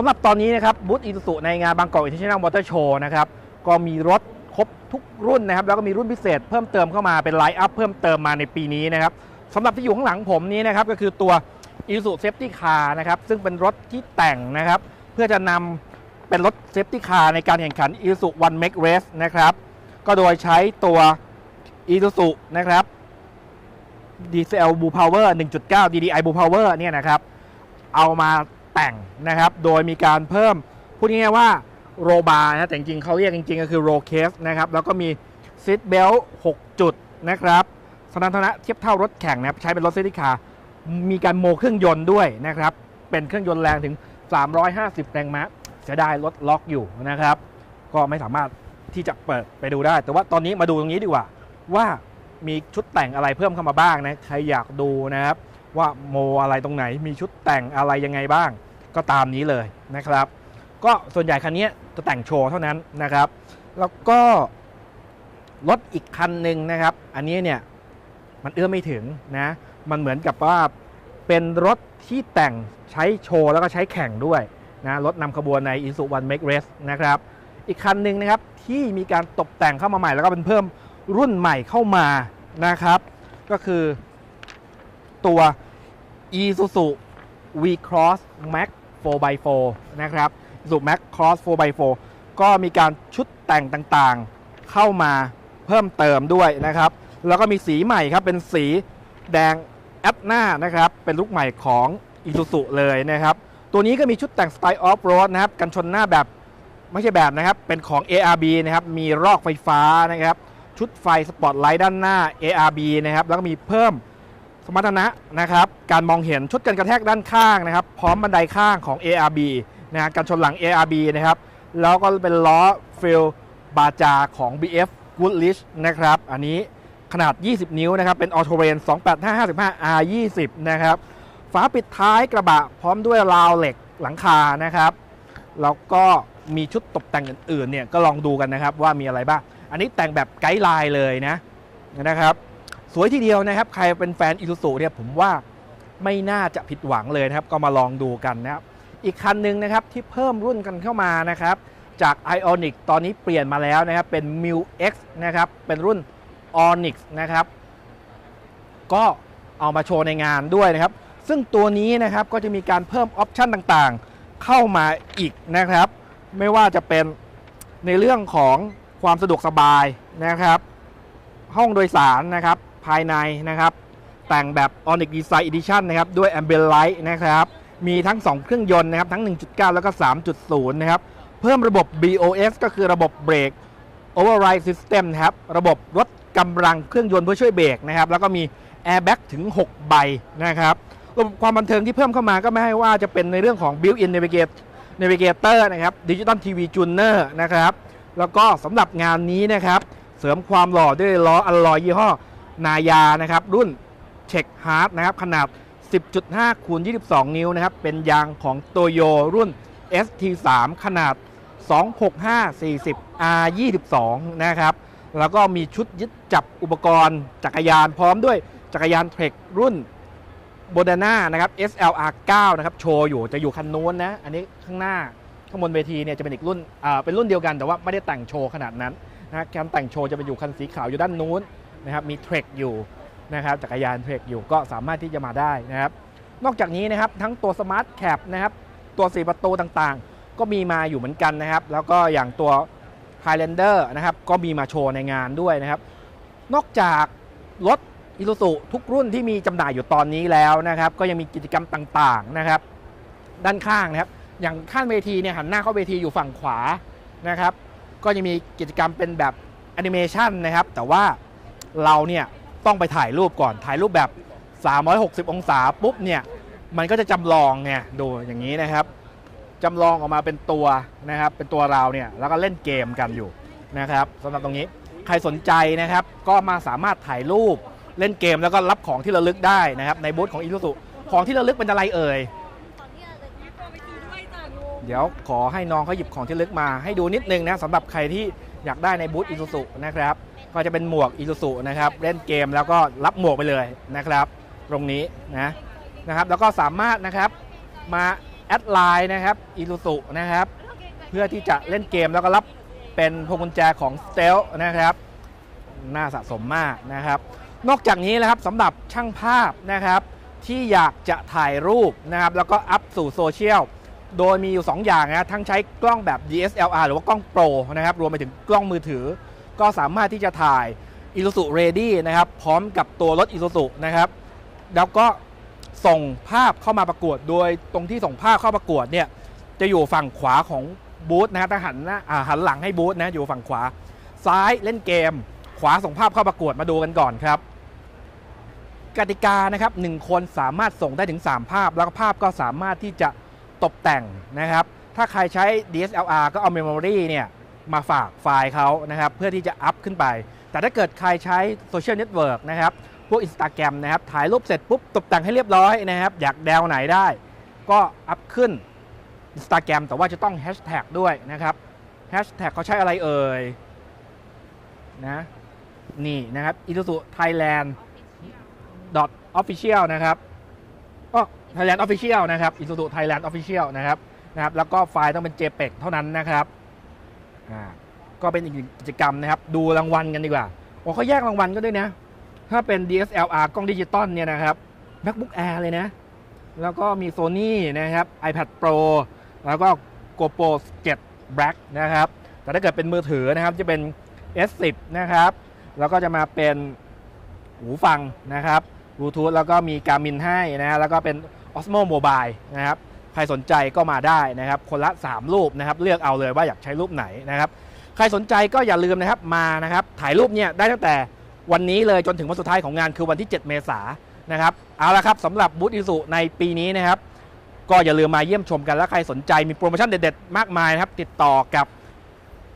สำหรับตอนนี้นะครับบูธอีซูซุในงานบางกอกอินเตอร์เนชั่นแนลมอเตอร์โชว์นะครับก็มีรถครบทุกรุ่นนะครับ แล้วก็มีรุ่นพิเศษเพิ่มเติมเข้ามาเป็นไลน์อัพเพิ่มเติมมาในปีนี้นะครับสำหรับที่อยู่ข้างหลังผมนี้นะครับก็คือตัว i s u z u Safety Car นะครับ ซึ่งเป็นรถที่แต่งนะครับ เพื่อจะนำเป็นรถ Safety Car ในการแข่งขัน i s u z u One Make Race นะครับ ก็โดยใช้ตัว i s u z u นะครับ DCL Blue Power 1.9 DDI Blue Power เนี่ยนะครับ เอามา แต่งนะครับ โดยมีการเพิ่มพูดง่ายๆว่าโรบาร์นะแต่จริงๆเขาเรียกจริงๆ ก็คือโรเคสนะครับ แล้วก็มีซีทเบลต์6จุดนะครับสมรรถนะเทียบเท่ารถแข่งนะครับ ใช้เป็นรถเซติคาร์มีการโมเครื่องยนต์ด้วยนะครับ เป็นเครื่องยนต์แรงถึง 350 แรงม้าเสียดายรถล็อกอยู่นะครับ ก็ไม่สามารถที่จะเปิดไปดูได้ แต่ว่าตอนนี้มาดูตรงนี้ดีกว่า ว่ามีชุดแต่งอะไรเพิ่มเข้ามาบ้างนะ ใครอยากดูนะครับ ว่าโมอะไรตรงไหน มีชุดแต่งอะไรยังไงบ้าง ก็ตามนี้เลยนะครับ ก็ส่วนใหญ่คันนี้จะแต่งโชว์เท่านั้นนะครับ แล้วก็รถอีกคันหนึ่งนะครับ อันนี้เนี่ยมันเอื้อไม่ถึงนะ มันเหมือนกับว่าเป็นรถที่แต่งใช้โชว์แล้วก็ใช้แข่งด้วยนะรถนำขบวนใน i s u One Make Race นะครับ อีกคันหนึ่งนะครับที่มีการตกแต่งเข้ามาใหม่แล้วก็เป็นเพิ่มรุ่นใหม่เข้ามานะครับ ก็คือตัว Isuzu V-Cross Max 4x4 นะครับ s u p Max Cross 4x4 ก็มีการชุดแต่งต่างๆ เข้ามาเพิ่มเติมด้วยนะครับ แล้วก็มีสีใหม่ครับ เป็นสีแดงแอปหน้านะครับ เป็นลุคใหม่ของ Isuzu เลยนะครับ ตัวนี้ก็มีชุดแต่งสไตล์ออฟโรดนะครับ กันชนหน้าแบบไม่ใช่แบบนะครับ เป็นของ ARB นะครับ มีรอกไฟฟ้านะครับ ชุดไฟสปอตไลท์ด้านหน้า ARB นะครับ แล้วก็มีเพิ่ม สมรรถนะนะครับ การมองเห็นชุดกันกระแทกด้านข้างนะครับ พร้อมบันไดข้างของ ARB นะกันชนหลัง ARB นะครับ แล้วก็เป็นล้อฟิลบาจาของ BF Goodrich นะครับ อันนี้ขนาด 20 นิ้วนะครับ เป็น Auto Rain 28555 R20 นะครับ ฝาปิดท้ายกระบะพร้อมด้วยราวเหล็กหลังคานะครับ แล้วก็มีชุดตกแต่งอื่นๆเนี่ยก็ลองดูกันนะครับว่ามีอะไรบ้าง อันนี้แต่งแบบไกด์ไลน์เลยนะนะครับ สวยทีเดียวนะครับ ใครเป็นแฟนอิ u ซูเนี่ยผมว่าไม่น่าจะผิดหวังเลยนะครับ ก็มาลองดูกันนะครับ อีกคันหนึ่งนะครับที่เพิ่มรุ่นกันเข้ามานะครับ จาก Ionic ตอนนี้เปลี่ยนมาแล้วนะครับ เป็น m u X นะครับ เป็นรุ่น Onyx นะครับ ก็เอามาโชว์ในงานด้วยนะครับ ซึ่งตัวนี้นะครับก็จะมีการเพิ่มออปชันต่างๆ เข้ามาอีกนะครับ ไม่ว่าจะเป็นในเรื่องของความสะดวกสบายนะครับ ห้องโดยสารนะครับ ภายในนะครับ แต่งแบบ Onyx Design Edition นะครับด้วย Ambient Light นะครับ มีทั้ง 2 เครื่องยนต์นะครับ ทั้ง 1.9 แล้วก็ 3.0 นะครับ เพิ่มระบบ BOS ก็คือระบบเบรก Override System นะครับ ระบบลดกำลังเครื่องยนต์เพื่อช่วยเบรกนะครับ แล้วก็มี Airbag ถึง 6 ใบนะครับระบบความบันเทิงที่เพิ่มเข้ามาก็ไม่ให้ว่าจะเป็นในเรื่องของ Built-in Navigate Navigator นะครับ Digital TV Tuner นะครับแล้วก็สำหรับงานนี้นะครับ เสริมความหล่อด้วยล้ออัลลอยยี่ห้อ นายานะครับรุ่นเช็คฮาร์ดนะครับขนาด 10.5คูณ22 นิ้วนะครับเป็นยางของโตโยรุ่น ST3 ขนาด 26540 R22 นะครับแล้วก็มีชุดยึดจับอุปกรณ์จักรยานพร้อมด้วยจักรยานเทรครุ่นโบดาน่านะครับ SLR9 นะครับโชว์อยู่จะอยู่คันนู้นนะ อันนี้ข้างหน้าข้างบนเวทีเนี่ยจะเป็นอีกรุ่นเป็นรุ่นเดียวกันแต่ว่าไม่ได้แต่งโชว์ขนาดนั้นนะการแต่งโชว์จะเป็นอยู่คันสีขาวอยู่ด้านนู้น นะครับมีเทรคอยู่นะครับจักรยานเทรคอยู่ก็สามารถที่จะมาได้นะครับ นอกจากนี้นะครับทั้งตัวสมาร์ทแคปนะครับตัว4ประตูต่างๆ ก็มีมาอยู่เหมือนกันนะครับ แล้วก็อย่างตัว Highlander นะครับก็มีมาโชว์ในงานด้วยนะครับ นอกจากรถอิ u สุทุกรุ่นที่มีจำหน่ายอยู่ตอนนี้แล้วนะครับ ก็ยังมีกิจกรรมต่างๆนะครับ ด้านข้างนะครับ อย่างข้างเวทีเนี่ยหันหน้าเข้าเวทีอยู่ฝั่งขวานะครับ ก็จะมีกิจกรรมเป็นแบบแอนิเมชันนะครับ แต่ว่า เราเนี่ยต้องไปถ่ายรูปก่อนถ่ายรูปแบบ 360 องศาปุ๊บเนี่ยมันก็จะจำลองเนี่ยดูอย่างนี้นะครับจำลองออกมาเป็นตัวนะครับ เป็นตัวเราเนี่ยแล้วก็เล่นเกมกันอยู่นะครับสำหรับตรงนี้ใครสนใจนะครับ ก็มาสามารถถ่ายรูปเล่นเกมแล้วก็รับของที่ระลึกได้นะครับ ในบูธของอี u สุของที่ระลึกเป็นอะไรเอ่ยเดี๋ยวขอให้น้องเขาหยิบของที่ระลึกมาให้ดูนิดนึงนะสำหรับใครที่อยากได้ในบูธอี u สุนะครับ ก็จะเป็นหมวกอี u สุนะครับเล่นเกมแล้วก็รับหมวกไปเลยนะครับ ตรงนี้นะนะครับ แล้วก็สามารถนะครับมาแอดไลน์นะครับอีลูสุนะครับ เพื่อที่จะเล่นเกมแล้วก็รับเป็นพวงกุญแจของ s t e l นะครับ น่าสะสมมากนะครับ นอกจากนี้นะครับสำหรับช่างภาพนะครับที่อยากจะถ่ายรูปนะครับแล้วก็อัพสู่โซเชียลโดยมีอยู่ 2 อย่างนะทั้งใช้กล้องแบบ DSLR หรือว่ากล้องโปรนะครับรวมไปถึงกล้องมือถือ ก็สามารถที่จะถ่าย i l u s u Ready นะครับพร้อมกับตัวรถ i l u s u นะครับแล้วก็ส่งภาพเข้ามาประกวด โดยตรงที่ส่งภาพเข้าประกวดเนี่ยจะอยู่ฝั่งขวาของบูธนะฮะถ้าหันหน้าหันหลังให้บูธนะอยู่ฝั่งขวา ซ้ายเล่นเกม ขวาส่งภาพเข้าประกวดมาดูกันก่อนครับ กติกานะครับหนึ่งคนสามารถส่งได้ถึง 3 ภาพ แล้วภาพก็สามารถที่จะตกแต่งนะครับ ถ้าใครใช้ DSLR ก็เอา Memory เนี่ย มาฝากไฟล์เขานะครับเพื่อที่จะอัพขึ้นไป แต่ถ้าเกิดใครใช้โซเชียลเน็ตเวิร์กนะครับพวก Instagram นะครับถ่ายรูปเสร็จปุ๊บตกแต่งให้เรียบร้อยนะครับอยากแนวไหนได้ ก็อัพขึ้น Instagram แต่ว่าจะต้องแฮชแท็กด้วยนะครับแฮชแท็กเขาใช้อะไรเอ่ยนะนี่นะครับ i s u z u Thailand dot official นะครับก็ Thailand official นะครับ i s u z u Thailand official นะครับนะครับแล้วก็ไฟล์ต้องเป็น JPEG เท่านั้นนะครับ อ่าก็เป็นอีกกิจกรรมนะครับ ดูรางวัลกันดีกว่าโอ้เขาแยกรางวัลก็ด้วยนะ ถ้าเป็น DSLR กล้องดิจิตอลเนี่ยนะครับ MacBook Air เลยนะ แล้วก็มี Sony นะครับ iPad Pro แล้วก็ GoPro 7 Black นะครับ แต่ถ้าเกิดเป็นมือถือนะครับจะเป็น S10 นะครับ แล้วก็จะมาเป็นหูฟังนะครับบลูทูธแล้วก็มีการมินให้นะฮะแล้วก็เป็น Osmo Mobile นะครับ รสนใจก็มาได้นะครับ คนละ 3 รูปนะครับ เลือกเอาเลยว่าอยากใช้รูปไหนนะครับ ใครสนใจก็อย่าลืมนะครับมานะครับ ถ่ายรูปเนี่ยได้ตั้งแต่วันนี้เลยจนถึงวันสุดท้ายของงานคือวันที่ 7 เมษายนนะครับ เอาละครับสำหรับบูธอิสุในปีนี้นะครับ ก็อย่าลืมมาเยี่ยมชมกันแล้วใครสนใจมีโปรโมชั่นเด็ดๆ มากมายนะครับ ติดต่อกับ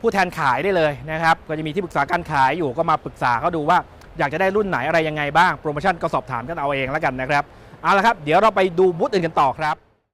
ผู้แทนขายได้เลยนะครับ ก็จะมีที่ปรึกษาการขายอยู่ก็มาปรึกษาเขาดูว่าอยากจะได้รุ่นไหนอะไรยังไงบ้างโปรโมชั่นก็สอบถามกันเอาเองแล้วกันนะครับเอาละครับ เดี๋ยวเราไปดูบูธอื่นกันต่อครับ